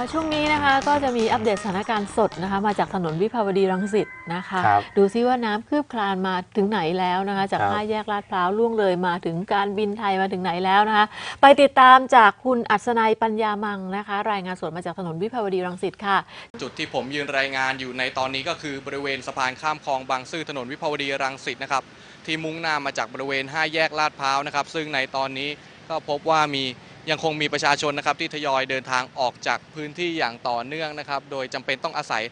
ค่ะช่วงนี้นะคะก็จะมีอัปเดตสถานการณ์สดนะคะมาจากถนนวิภาวดีรังสิตนะคะ ครับดูซิว่าน้ำคืบคลานมาถึงไหนแล้วนะคะ จากครับ ห้าแยกลาดพร้าวล่วงเลยมาถึงการบินไทยมาถึงไหนแล้วนะคะ ไปติดตามจากคุณอัศนัยปัญญามังนะคะ รายงานสดมาจากถนนวิภาวดีรังสิตค่ะ จุดที่ผมยืนรายงานอยู่ในตอนนี้ก็คือบริเวณสะพานข้ามคลองบางซื่อถนนวิภาวดีรังสิตนะครับที่มุ่งหน้ามาจากบริเวณ 5 แยกลาดพร้าวนะครับซึ่งในตอนนี้ก็พบว่ามี ยังคงมีประชาชนนะครับที่ทยอยเดินทางออกจากพื้นที่อย่างต่อเนื่องนะครับ โดยจำเป็นต้องอาศัย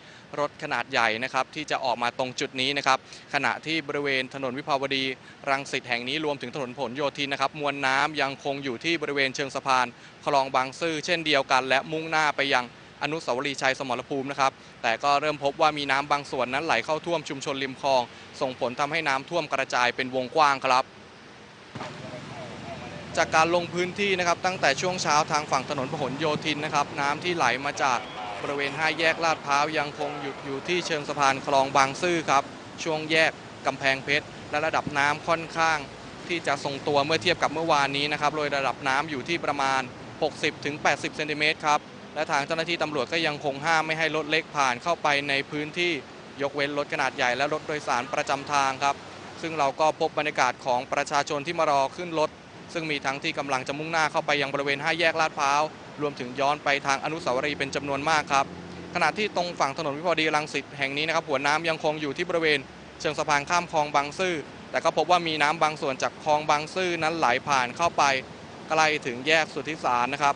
รถขนาดใหญ่นะครับที่จะออกมาตรงจุดนี้นะครับ ขณะที่บริเวณถนนวิภาวดีรังสิตแห่งนี้รวมถึงถนนผลโยธินนะครับ มวลน้ำยังคงอยู่ที่บริเวณเชิงสะพานคลองบางซื่อเช่นเดียวกัน และมุ่งหน้าไปยังอนุสาวรีย์ชัยสมรภูมินะครับ แต่ก็เริ่มพบว่ามีน้ำบางส่วนนั้นไหลเข้าท่วมชุมชนริมคลอง ส่งผลทำให้น้ำท่วมกระจายเป็นวงกว้างครับ จากการลงพื้นที่นะครับตั้งแต่ช่วงเช้าทางฝั่งถนนพหลโยธินนะครับน้ำที่ไหลมาจากบริเวณ 5 แยกลาดพร้าวยังคงหยุดอยู่ที่เชิงสะพานคลองบางซื่อครับช่วงแยกกำแพงเพชรและระดับน้ำค่อนข้างที่จะทรงตัวเมื่อเทียบกับเมื่อวานนี้นะครับโดยระดับน้ำอยู่ที่ประมาณ 60-80 เซนติเมตรครับ และทางเจ้าหน้าที่ตำรวจก็ยังคงห้ามไม่ให้รถเล็กผ่านเข้าไปในพื้นที่ยกเว้นรถขนาดใหญ่และรถโดยสารประจำทางครับ ซึ่งเราก็พบบรรยากาศของประชาชนที่มารอขึ้นรถ ซึ่งมีทั้งที่กำลังจะมุ่งหน้าเข้าไปยังบริเวณ5แยกลาดพร้าว รวมถึงย้อนไปทางอนุสาวรีย์เป็นจำนวนมากครับ ขณะที่ตรงฝั่งถนนวิภาวดีรังสิตแห่งนี้นะครับหัวน้ำยังคงอยู่ที่บริเวณเชิงสะพานข้ามคลองบางซื่อ แต่ก็พบว่ามีน้ำบางส่วนจากคลองบางซื่อนั้นไหลผ่านเข้าไปใกล้ถึงแยกสุทธิสารนะครับ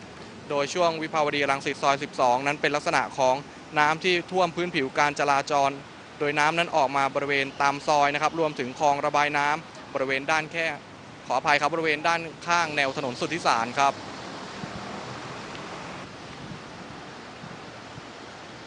โดยช่วงวิภาวดีรังสิตซอย 12 นั้นเป็นลักษณะของน้ำที่ท่วมพื้นผิวการจราจร โดยน้ำนั้นออกมาบริเวณตามซอยนะครับ รวมถึงคลองระบายน้ำบริเวณด้านแค่ ขออภัยครับบริเวณด้านข้างแนวถนนสุทธิสารครับ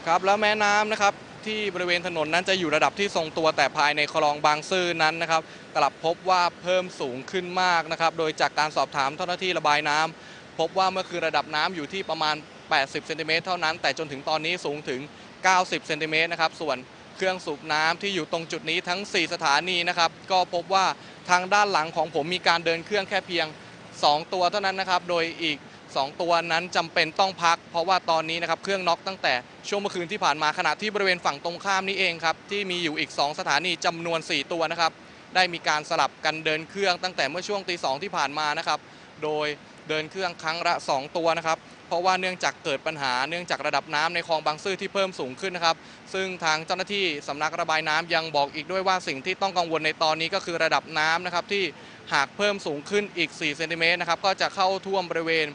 ครับแล้วแม่น้ำนะครับที่บริเวณถนนนั้นจะอยู่ระดับที่ทรงตัวแต่ภายในคลองบางซื่อนั้นนะครับกลับพบว่าเพิ่มสูงขึ้นมากนะครับ โดยจากการสอบถามเจ้าหน้าที่ระบายน้ำพบว่าเมื่อคืนระดับน้ำอยู่ที่ประมาณ 80เซนติเมตรเท่านั้น แต่จนถึงตอนนี้สูงถึง 90เซนติเมตรนะครับส่วนเครื่องสูบน้ำที่อยู่ตรงจุดนี้ทั้ง 4 สถานีนะครับ ก็พบว่า ทางด้านหลังของผมมีการเดินเครื่องแค่เพียง 2 ตัวเท่านั้นนะครับ โดยอีก 2 ตัวนั้นจำเป็นต้องพัก เพราะว่าตอนนี้นะครับเครื่องน็อกตั้งแต่ช่วงเมื่อคืนที่ผ่านมาขณะที่บริเวณฝั่งตรงข้ามนี้เองครับที่มีอยู่อีก 2 สถานีจำนวน 4 ตัวนะครับได้มีการสลับกันเดินเครื่องตั้งแต่เมื่อช่วงตีสองที่ผ่านมานะครับ โดยเดินเครื่องครั้งละ 2 ตัวนะครับ เพราะว่าเนื่องจากเกิดปัญหาเนื่องจากระดับน้ำในคลองบางซื่อที่เพิ่มสูงขึ้นนะครับ ซึ่งทางเจ้าหน้าที่สำนักระบายน้ำยังบอกอีกด้วยว่าสิ่งที่ต้องกังวลในตอนนี้ก็คือระดับน้ำนะครับที่หากเพิ่มสูงขึ้นอีก4เซนติเมตรนะครับก็จะเข้าท่วมบริเวณ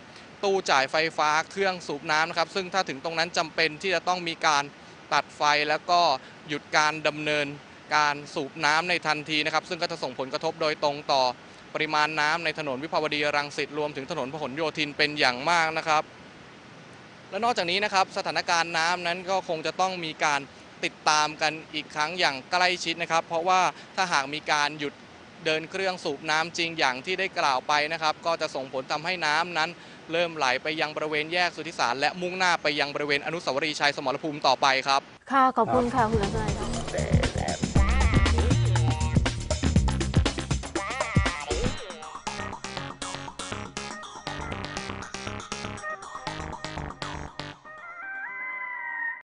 ตู้จ่ายไฟฟ้าเครื่องสูบน้ำนะครับ ซึ่งถ้าถึงตรงนั้นจำเป็นที่จะต้องมีการตัดไฟแล้วก็หยุดการดำเนินการสูบน้ำในทันทีนะครับ ซึ่งก็จะส่งผลกระทบโดยตรงต่อ ปริมาณน้ำในถนนวิภาวดีรังสิตรวมถึงถนนพหลโยธินเป็นอย่างมากนะครับ และนอกจากนี้นะครับสถานการณ์น้ำนั้นก็คงจะต้องมีการติดตามกันอีกครั้งอย่างใกล้ชิดนะครับ เพราะว่าถ้าหากมีการหยุดเดินเครื่องสูบน้ำจริงอย่างที่ได้กล่าวไปนะครับ ก็จะส่งผลทำให้น้ำนั้น เริ่มไหลไปยังบริเวณแยกสุทธิสาร และมุ่งหน้าไปยังบริเวณอนุสาวรีย์ชัยสมรภูมิต่อไปครับ ค่ะขอบคุณค่ะคุณอัศนัยค่ะ